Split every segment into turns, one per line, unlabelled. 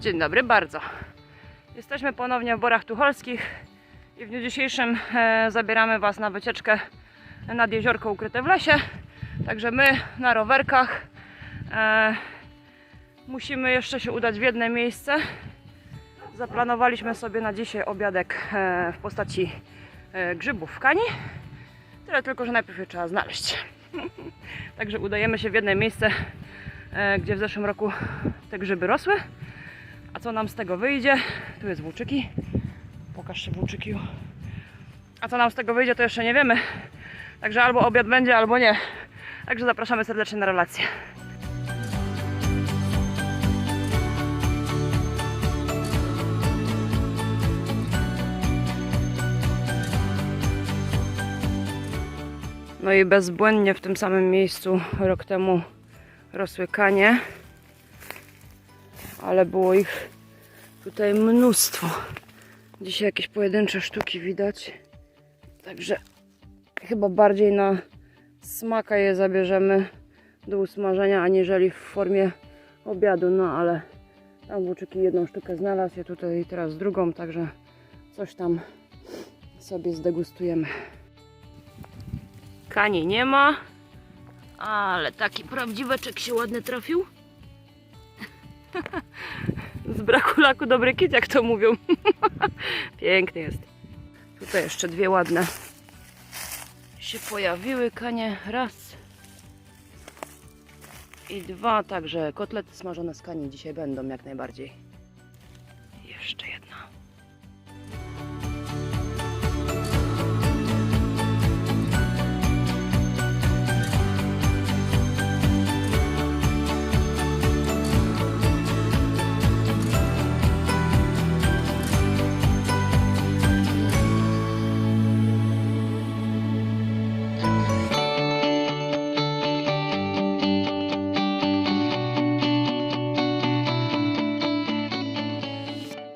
Dzień dobry bardzo. Jesteśmy ponownie w Borach Tucholskich i w dniu dzisiejszym e, zabieramy Was na wycieczkę nad jeziorko ukryte w lesie. Także my na rowerkach e, musimy jeszcze się udać w jedno miejsce. Zaplanowaliśmy sobie na dzisiaj obiadek e, w postaci e, grzybów w kani. Tyle tylko, że najpierw je trzeba znaleźć. Także udajemy się w jedno miejsce, gdzie w zeszłym roku te grzyby rosły. A co nam z tego wyjdzie? Tu jest włóczyki. Pokaż się włóczyki. A co nam z tego wyjdzie, to jeszcze nie wiemy. Także albo obiad będzie, albo nie. Także zapraszamy serdecznie na relację. No i bezbłędnie w tym samym miejscu rok temu rosły kanie, ale było ich tutaj mnóstwo. Dzisiaj jakieś pojedyncze sztuki widać, także chyba bardziej na smaka je zabierzemy do usmażenia, aniżeli w formie obiadu, no ale tam włóczyki jedną sztukę znalazł, ja tutaj teraz drugą, także coś tam sobie zdegustujemy. Kani nie ma, ale taki prawdziweczek się ładny trafił. Z braku laku dobry kit, jak to mówią. Piękny jest. Tutaj jeszcze dwie ładne się pojawiły kanie. Raz i dwa, także kotlety smażone z kani dzisiaj będą jak najbardziej.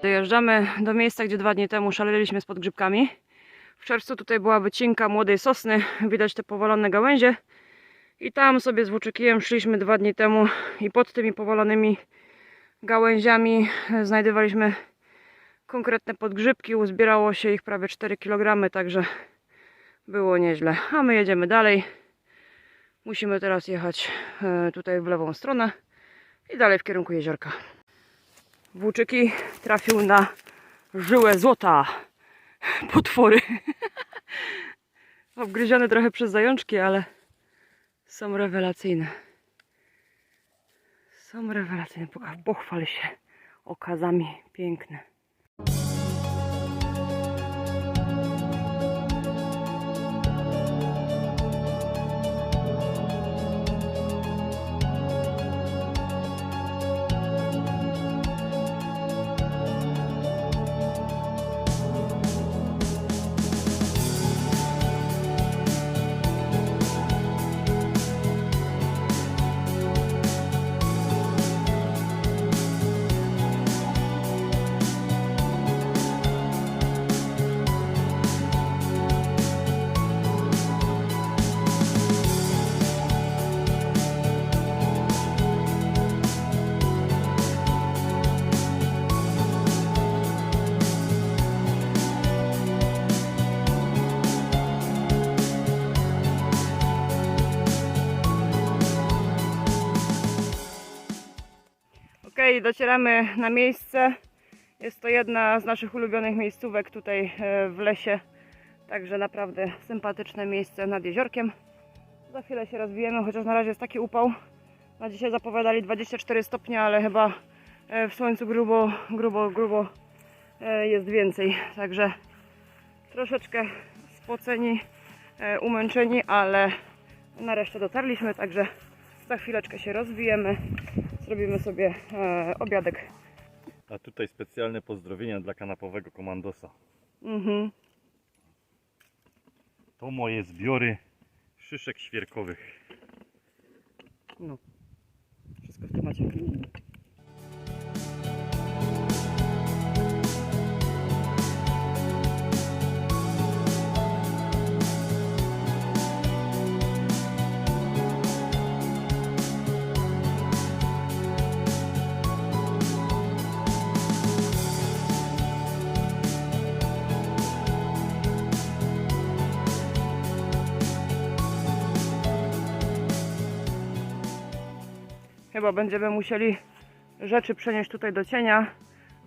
Dojeżdżamy do miejsca, gdzie dwa dni temu szaleliśmy z podgrzybkami. W czerwcu tutaj była wycinka młodej sosny, widać te powalone gałęzie. I tam sobie z włóczykiem szliśmy dwa dni temu i pod tymi powalonymi gałęziami znajdowaliśmy konkretne podgrzybki. Uzbierało się ich prawie 4 kg, także było nieźle. A my jedziemy dalej. Musimy teraz jechać e, tutaj w lewą stronę i dalej w kierunku jeziorka. Włóczyki trafił na żyłę złota. Potwory. Obgryzione trochę przez zajączki, ale są rewelacyjne. Są rewelacyjne. Pochwal się okazami piękne. Docieramy na miejsce. Jest to jedna z naszych ulubionych miejscówek tutaj e, w lesie. Także naprawdę sympatyczne miejsce nad jeziorkiem. Za chwilę się rozwijemy, chociaż na razie jest taki upał. Na dzisiaj zapowiadali 24 stopnie, ale chyba e, w słońcu grubo, grubo, grubo e, jest więcej. Także troszeczkę spoceni, umęczeni, ale nareszcie dotarliśmy, także za chwileczkę się rozwijemy. Zrobimy sobie e, obiadek.
A tutaj specjalne pozdrowienia dla kanapowego komandosa.
Mhm.
To moje zbiory szyszek świerkowych.
No. Wszystko w temacie. Chyba będziemy musieli rzeczy przenieść tutaj do cienia,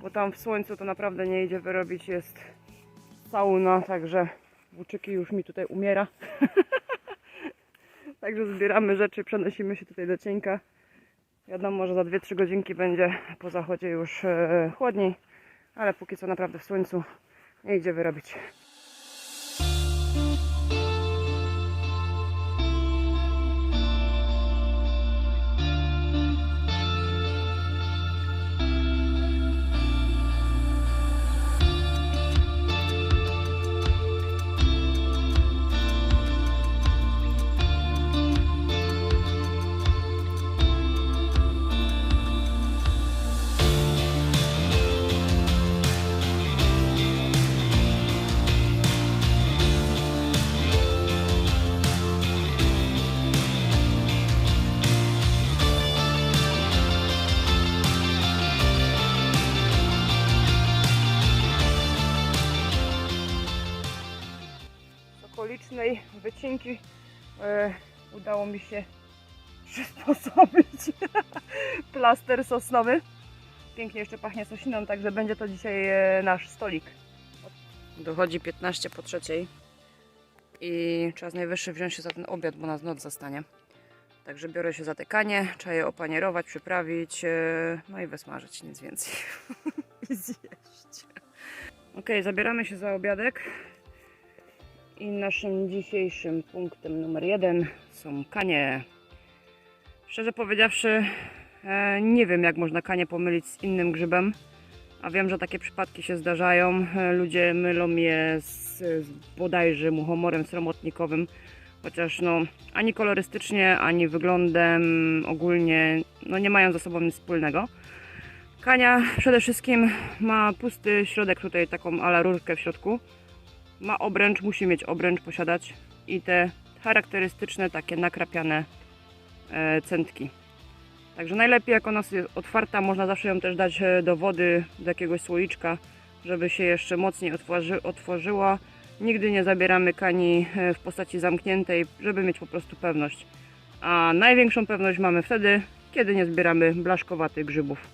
bo tam w słońcu to naprawdę nie idzie wyrobić. Jest sauna, także włóczyki już mi tutaj umiera. także zbieramy rzeczy, przenosimy się tutaj do cieńka. Wiadomo, że za 2-3 godzinki będzie po zachodzie już e, chłodniej, ale póki co naprawdę w słońcu nie idzie wyrobić. Okolicznej wycinki e, udało mi się przysposobić plaster sosnowy. Pięknie jeszcze pachnie sosiną, także będzie to dzisiaj e, nasz stolik. Dochodzi 15 po trzeciej i czas najwyższy wziąć się za ten obiad, bo nas noc zastanie. Także biorę się za tykanie, trzeba je opanierować, przyprawić, e, no i wysmażyć, nic więcej. I zjeść. Ok, zabieramy się za obiadek. I naszym dzisiejszym punktem numer jeden są kanie. Szczerze powiedziawszy, e, nie wiem jak można kanie pomylić z innym grzybem. A wiem, że takie przypadki się zdarzają. E, Ludzie mylą je z, z bodajże muchomorem sromotnikowym. Chociaż no, ani kolorystycznie, ani wyglądem ogólnie no, nie mają ze sobą nic wspólnego. Kania przede wszystkim ma pusty środek, tutaj taką ala rurkę w środku ma obręcz, musi mieć obręcz, posiadać i te charakterystyczne takie nakrapiane e, centki. Także najlepiej jak ona jest otwarta, można zawsze ją też dać e, do wody, do jakiegoś słoiczka, żeby się jeszcze mocniej otworzy, otworzyła. Nigdy nie zabieramy kani e, w postaci zamkniętej, żeby mieć po prostu pewność. A największą pewność mamy wtedy, kiedy nie zbieramy blaszkowatych grzybów.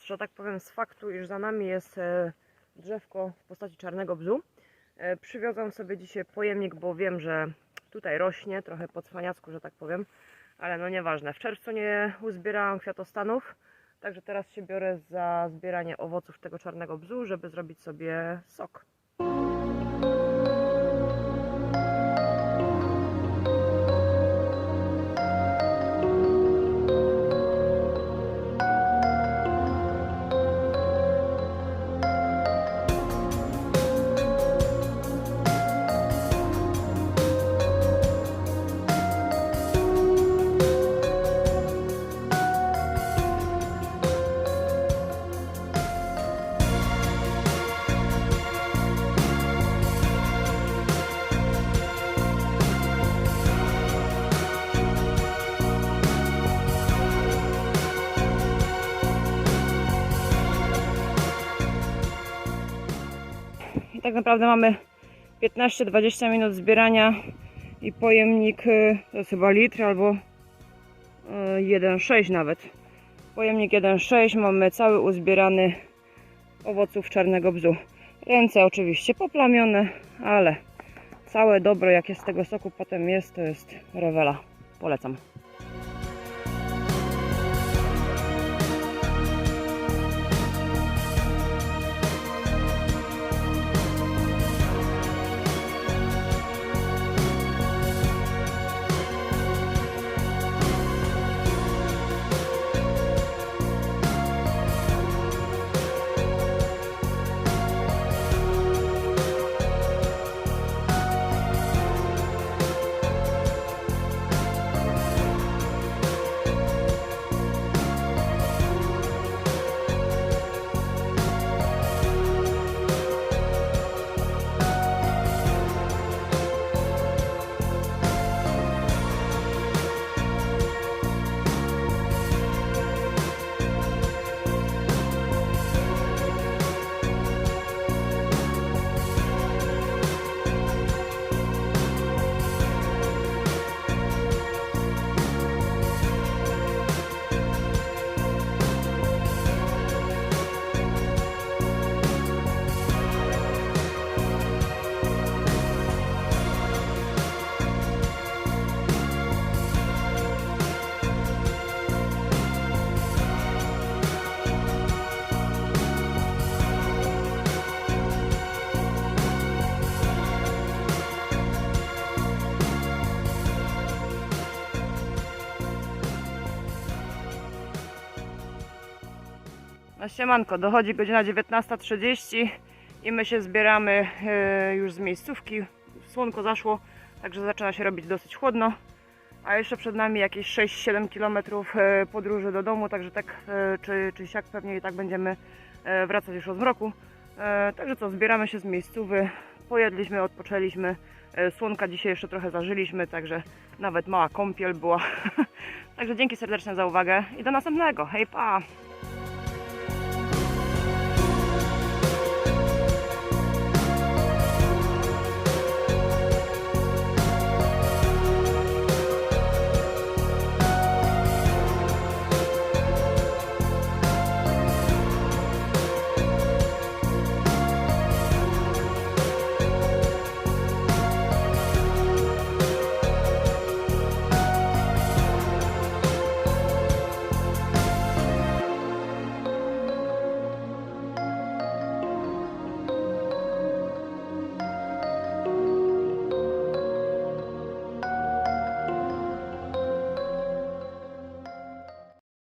Że tak powiem, z faktu, iż za nami jest e, drzewko w postaci czarnego bzu, e, przywiozłam sobie dzisiaj pojemnik, bo wiem, że tutaj rośnie, trochę po cwaniacku, że tak powiem, ale no nieważne. W czerwcu nie uzbierałam kwiatostanów, także teraz się biorę za zbieranie owoców tego czarnego bzu, żeby zrobić sobie sok. I tak naprawdę mamy 15-20 minut zbierania i pojemnik y, to jest chyba litr albo y, 1,6 nawet. Pojemnik 1,6 mamy cały uzbierany owoców czarnego bzu. Ręce oczywiście poplamione, ale całe dobro jakie z tego soku potem jest, to jest rewela. Polecam. No siemanko, dochodzi godzina 19.30 i my się zbieramy e, już z miejscówki. Słonko zaszło, także zaczyna się robić dosyć chłodno. A jeszcze przed nami jakieś 6-7 km e, podróży do domu, także tak e, czy, czy siak pewnie i tak będziemy wracać już o zmroku. Także co, zbieramy się z miejscówy, pojedliśmy, odpoczęliśmy. Słonka dzisiaj jeszcze trochę zażyliśmy, także nawet mała kąpiel była. Także dzięki serdecznie za uwagę i do następnego. Hej pa!